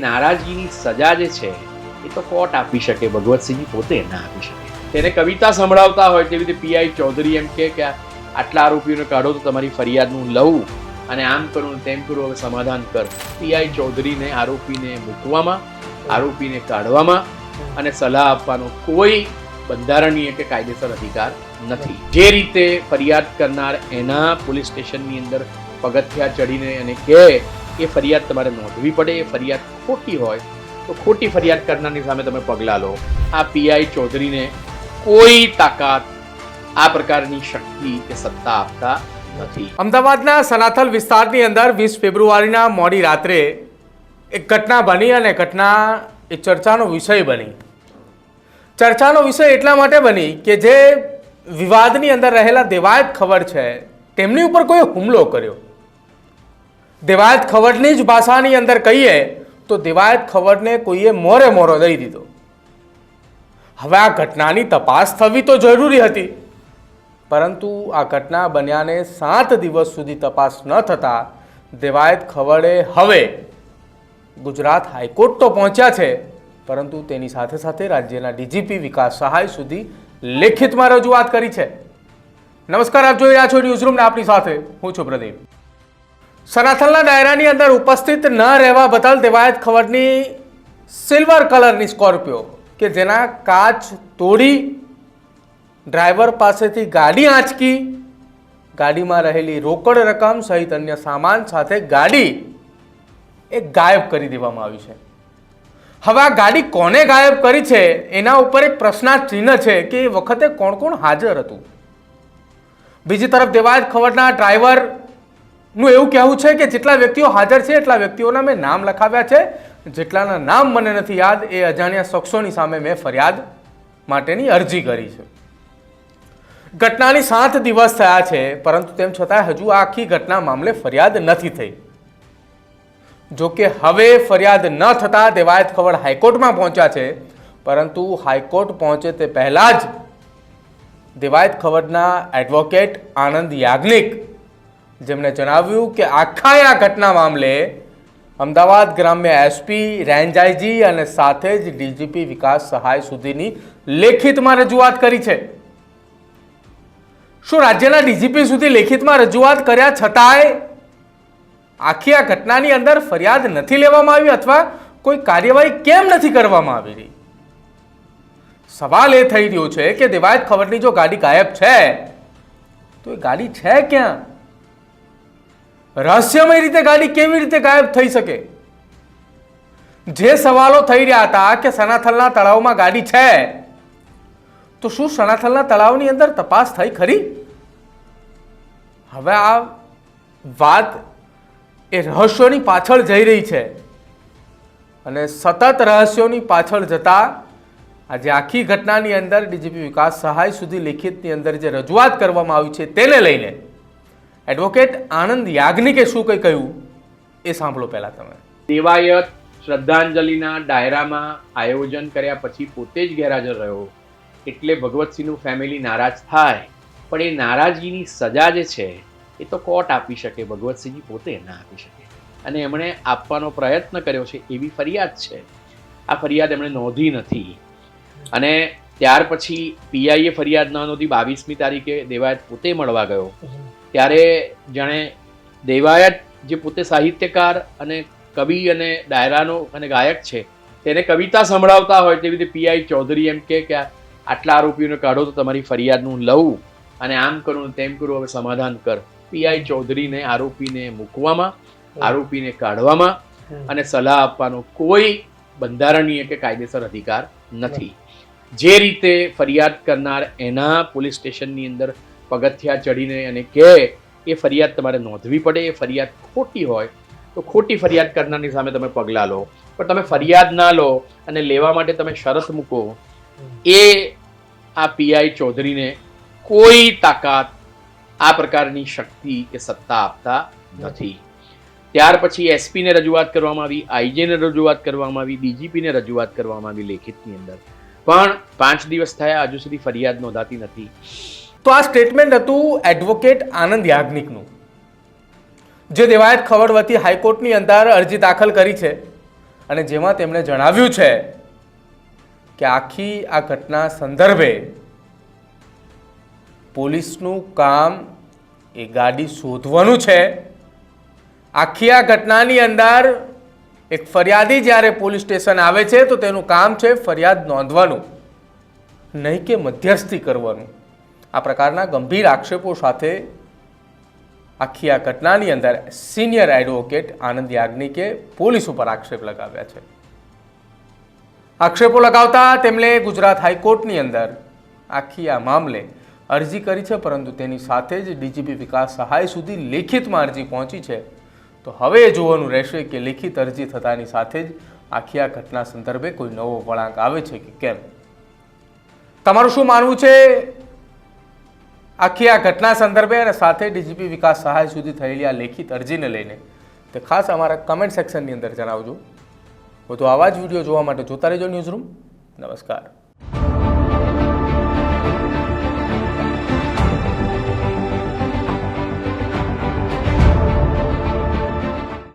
નારાજગીની સજા જે છે, એ તો કોર્ટ આપી શકે, ભગવતસિંહજી પોતે ના આપી શકે. તેને કવિતા સંભળાવતા હોય તેવી રીતે પીઆઈ ચૌધરી એમ કે આટલા આરોપીઓને કાઢો તો તમારી ફરિયાદનું લઉં અને આમ કરું, તેમ કરું, હવે સમાધાન કર. પીઆઈ ચૌધરીને, આરોપીને મૂકવામાં, આરોપીને કાઢવામાં અને સલાહ આપવાનો કોઈ બંધારણીય કે કાયદેસર અધિકાર નથી. જે રીતે ફરિયાદ કરનાર એના પોલીસ સ્ટેશનની અંદર પગથિયા ચડીને અને કહે એ ફરિયાદ તમારે નોંધવી પડે, એ ફરિયાદ ખોટી હોય તો ખોટી ફરિયાદ કરનારની સામે તમે પગલાં લો આ પીઆઈ ચૌધરીને કોઈ તાકાત આ પ્રકારની શક્તિ કે સત્તા આપતા નથી. અમદાવાદના સનાથલ વિસ્તારની અંદર વીસ ફેબ્રુઆરીના મોડી રાત્રે એક ઘટના બની અને ઘટના એ ચર્ચાનો વિષય બની. ચર્ચાનો વિષય એટલા માટે બની કે જે વિવાદની અંદર રહેલા દેવાયત ખબર છે, તેમની ઉપર કોઈ હુમલો કર્યો. દેવાયત ખબરની જ ભાષાની અંદર કહીએ, તો દેવાયત ખબરને કોઈએ મોરે મોરો દઈ દીધો. હવે આ ઘટનાની તપાસ થવી તો જરૂરી હતી. પરંતુ આ ઘટના બન્યાને સાત દિવસ સુધી તપાસ ન થતાં દેવાયત ખવડે હવે ગુજરાત હાઈકોર્ટ તો પહોંચ્યા છે, પરંતુ તેની સાથે સાથે રાજ્યના ડીજીપી વિકાસ સહાય સુધી લેખિતમાં રજૂઆત કરી છે. નમસ્કાર, આપ જોઈ રહ્યા છો ન્યૂઝરૂમને આપની સાથે હું છું પ્રદીપ. સનાથલના ડાયરાની અંદર ઉપસ્થિત ન રહેવા બદલ દેવાયત ખબરની સિલ્વર કલરની સ્કોર્પિયો કે જેના કાચ તોડી ડ્રાઈવર પાસેથી ગાડી આંચકી, ગાડીમાં રહેલી રોકડ રકમ સહિત અન્ય સામાન સાથે ગાડી એ ગાયબ કરી દેવામાં આવી છે. હવે આ ગાડી કોને ગાયબ કરી છે? એના ઉપર એક પ્રશ્નાર્થ છે કે એ વખતે કોણ કોણ હાજર હતું? બીજી તરફ દેવાયત ખબરના ડ્રાઈવરનું એવું કહેવું છે કે જેટલા વ્યક્તિઓ હાજર છે, એટલા વ્યક્તિઓના મેં નામ લખાવ્યા છે. જેટલાના નામ મને નથી યાદ, એ અજાણ્યા શખ્સોની સામે મેં ફરિયાદ માટેની અરજી કરી છે. ઘટનાની સાત દિવસ થયા છે, પરંતુ તેમ છતાં હજુ આખી ઘટના મામલે ફરિયાદ નથી થઈ. જો કે હવે ફરિયાદ ન થતાં દેવાયત ખબર હાઈકોર્ટમાં પહોંચ્યા છે, પરંતુ હાઈકોર્ટ પહોંચે તે પહેલાં જ દેવાયત ખબરના એડવોકેટ આનંદ યાજ્ઞિક જેમણે જણાવ્યું કે આખા આ ઘટના મામલે અમદાવાદ ગ્રામ્ય એસપી રેન્જાઈજી અને સાથે જ ડીજીપી વિકાસ સહાય સુધીની લેખિતમાં રજૂઆત કરી છે. શું રાજ્યના ડીજીપી સુધી લેખિતમાં રજૂઆત કર્યા છતાંય આખી આ ઘટનાની અંદર ફરિયાદ નથી લેવામાં આવી અથવા કોઈ કાર્યવાહી કેમ નથી કરવામાં આવી રહી? સવાલ એ થઈ રહ્યો છે કે દેવાયત ખબરની જો ગાડી ગાયબ છે, તો એ ગાડી છે ક્યાં? રહસ્યમય રીતે ગાડી કેવી રીતે ગાયબ થઈ શકે? જે સવાલો થઈ રહ્યા હતા કે સનાથલના તળાવમાં ગાડી છે, તો શું સનાથલના તળાવની અંદર તપાસ થઈ ખરી? હવે આ વાત એ રહસ્યોની પાછળ જઈ રહી છે. અને સતત રહસ્યોની પાછળ જતા આજે આખી ઘટનાની અંદર ડીજીપી વિકાસ સહાય સુધી લેખિતની અંદર જે રજૂઆત કરવામાં આવી છે તેને લઈને એડવોકેટ આનંદ યાજ્ઞિકે શું કંઈ કહ્યું? એ સાંભળો પહેલાં તમે. દેવાયત શ્રદ્ધાંજલિના ડાયરામાં આયોજન કર્યા પછી પોતે જ ગેરહાજર રહ્યો. એટલે ભગવતસિંહનું ફેમિલી નારાજ થાય. પણ એ નારાજગીની સજા જે છે, એ તો કોર્ટ આપી શકે ભગવતસિંહજી પોતે ના આપી શકે. અને એમણે આપવાનો પ્રયત્ન કર્યો છે, એવી ફરિયાદ છે. આ ફરિયાદ એમણે નોંધી નથી. અને ત્યાર પછી પીઆઈએ ફરિયાદ ન નોંધી, બાવીસમી તારીખે દેવાયત પોતે મળવા ગયો. ત્યારે જાણે દેવાયત જે પોતે સાહિત્યકાર અને કવિ અને ડાયરાનો અને ગાયક છે તેને કવિતા સંભળાવતા હોય તેવી રીતે પીઆઈ ચૌધરી એમ કે આટલા આરોપીઓને કાઢો તો તમારી ફરિયાદનું લઉં અને આમ કરું તેમ કરું હવે સમાધાન કર. પીઆઈ ચૌધરીને આરોપીને મૂકવામાં આરોપીને કાઢવામાં અને સલાહ આપવાનો કોઈ બંધારણીય કે કાયદેસર અધિકાર નથી. જે રીતે ફરિયાદ કરનાર એના પોલીસ સ્ટેશનની અંદર પગથિયા ચડીને એને કહે એ ફરિયાદ તમારે નોંધવી પડે, એ ફરિયાદ ખોટી હોય, તો ખોટી ફરિયાદ કરનારની સામે તમે પગલાં લો. પણ તમે ફરિયાદ ના લો અને લેવા માટે તમે શરત મૂકો, એ આ પીઆઈ ચૌધરીને કોઈ તાકાત આ પ્રકારની શક્તિ કે સત્તા આપતા નથી. ત્યાર પછી એસપીને રજૂઆત કરવામાં આવી આઈજેને રજૂઆત કરવામાં આવી ડીજીપીને રજૂઆત કરવામાં આવી લેખિતની અંદર. પણ પાંચ દિવસ થયા, હજુ સુધી ફરિયાદ નોંધાતી નથી. તો આ સ્ટેટમેન્ટ હતું એડવોકેટ આનંદ યાજ્ઞિકનું. જે દેવાયત ખવડ વતી હાઈકોર્ટની અંદર અરજી દાખલ કરી છે અને જેમાં તેમણે જણાવ્યું છે કે આખી આ ઘટના સંદર્ભે પોલીસનું કામ એ ગાડી શોધવાનું છે. આખી આ ઘટનાની અંદર એક ફરિયાદી જ્યારે પોલીસ સ્ટેશન આવે છે તો તેનું કામ છે ફરિયાદ નોંધવાનું, નહીં કે મધ્યસ્થી કરવાનું. આ પ્રકારના ગંભીર આક્ષેપો સાથે આખી આ ઘટનાની અંદર સિનિયર એડવોકેટ આનંદ યાજ્ઞિકે પોલીસ ઉપર આક્ષેપ લગાવ્યા છે. આક્ષેપો લગાવતા તેમણે ગુજરાત હાઈકોર્ટની અંદર આખી આ મામલે અરજી કરી છે, પરંતુ તેની સાથે જ ડીજીપી વિકાસ સહાય સુધી લેખિતમાં અરજી પહોંચી છે. તો હવે જોવાનું રહેશે કે લેખિત અરજી થતાની સાથે જ આખી આ ઘટના સંદર્ભે કોઈ નવો વળાંક આવે છે કે કેમ? તમારું શું માનવું છે? આખી આ ઘટના સંદર્ભે અને સાથે ડીજીપી વિકાસ સહાય સુધી થયેલી આ લેખિત અરજીને લઈને તે ખાસ અમારા કમેન્ટ સેક્શનની અંદર જણાવજો. વધુ આવા જ વીડિયો જોવા માટે જોતા રહેજો ન્યૂઝ રૂમ નમસ્કાર.